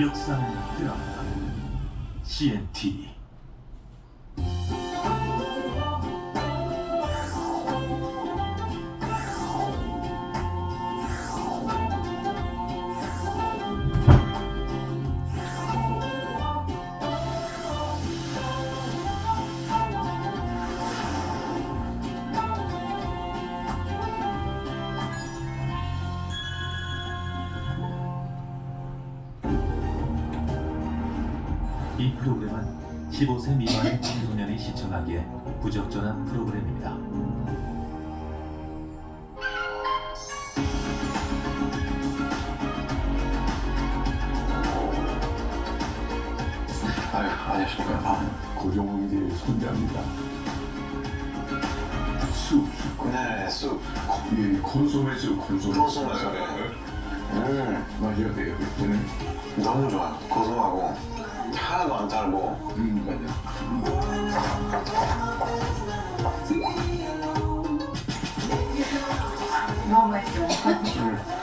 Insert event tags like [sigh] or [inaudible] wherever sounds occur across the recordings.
역사는 드라마 CNT 이 프로그램은 15세 미만의 청소년이 시청하기에 부적절한 프로그램입니다. 아유, 안녕하십니까. 아, 고종욱이 손자입니다. 쑥, 네, 쑥. 이 콘소메 쑥, 콘소메. 콘소메 쑥. 음, 맛이 어때요? 그때는? 너무 좋아요. 고소하고 하나도 안 달고. 음, 맞아. 너무 맛있어요.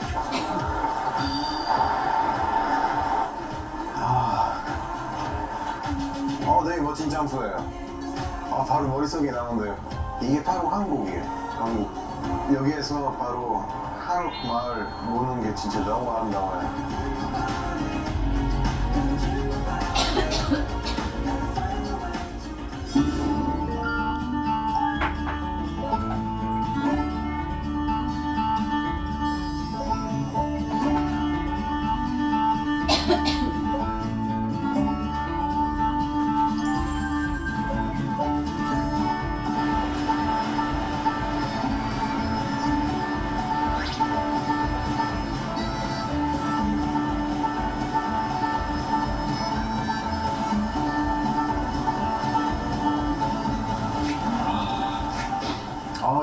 어, 되게 멋진 점프예요. 아, 바로 머릿속에 나오는데요. 이게 바로 한국이에요. 한국. 여기에서 바로 한국 마을 보는 게 진짜 너무 아름다워요. 哼 [laughs]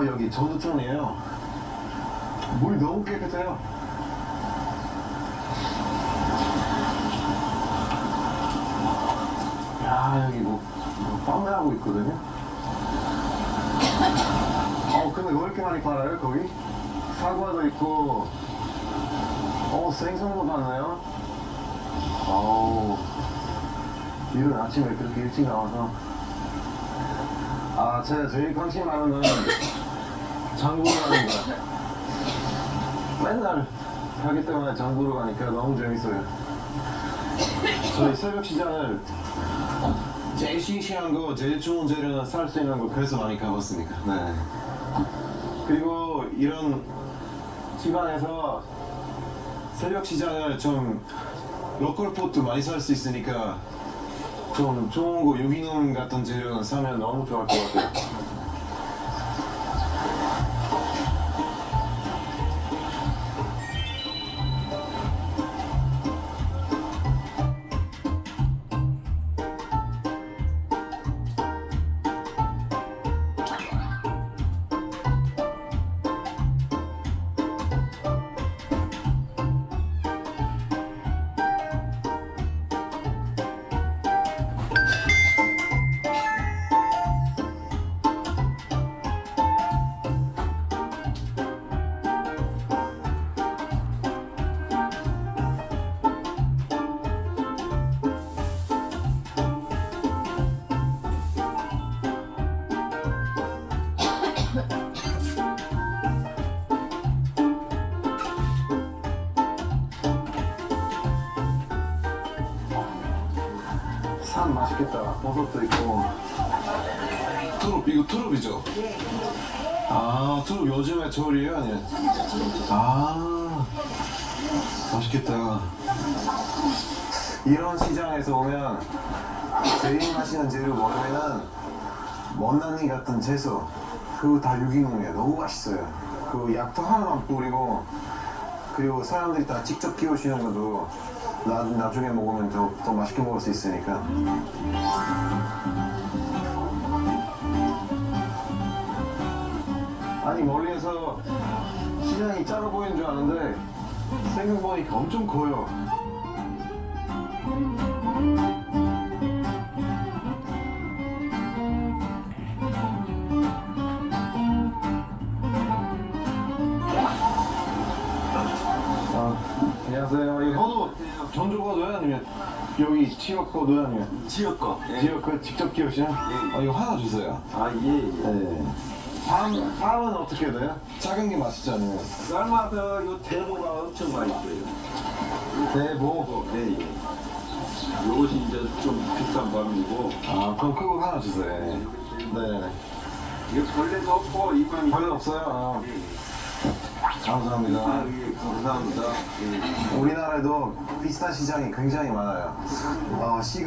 아, 여기 전두천이에요. 물이 너무 깨끗해요. 야, 여기 뭐, 뭐 판매하고 있거든요. 어, 근데 왜 이렇게 많이 팔아요, 거기? 사과도 있고, 어, 생선도 많네요. 어우, 이른 아침에 그렇게 일찍 나와서. 아, 제가 제일 관심 많은 건 장구를 하는 거야. 맨날 가기 때문에 장구로 가니까 너무 재밌어요. 저희 새벽 시장을 제일 싱싱한 거, 제일 좋은 재료는 살 수 있는 거 그래서 많이 가봤으니까. 네. 그리고 이런 집안에서 새벽 시장을 좀 로컬 포트 많이 살 수 있으니까 좀 좋은 거 유기농 같은 재료는 사면 너무 좋을 것 같아요. 산 맛있겠다. 버섯도 있고. 투릅 이거 투릅이죠? 아 투릅 요즘에 절이에요 아니면? 아 맛있겠다. 이런 시장에서 오면 제일 맛있는 재료 뭐냐면은 먼나니 같은 채소 그거 다 유기농이에요. 너무 맛있어요. 그 약도 하나도 안 뿌리고 그리고 사람들이 다 직접 키우시는 것도 나, 나중에 먹으면 더, 더 맛있게 먹을 수 있으니까. 아니 멀리에서 시장이 작아 보이는 줄 아는데 생각해보니까 엄청 커요 지역 거 노량이요. 지역 거. 예. 지역 거 직접 키우시는? 어, 이거 하나 주세요. 아, 예, 예. 네. 밤, 밤은 어떻게 돼요? 작은 게 맛있지 않아요? 삶아서 요 대보가 엄청 맛있어요. 대보. 네, 예. 요것이 이제 좀 비싼 밤이고, 아, 그럼 그거 하나 주세요. 네. 이거 벌레도 없고, 이만 별로 없어요? 아, 아, 감사합니다. 예, 감사합니다. 예. 우리나라에도 비슷한 시장이 굉장히 많아요. 어, 시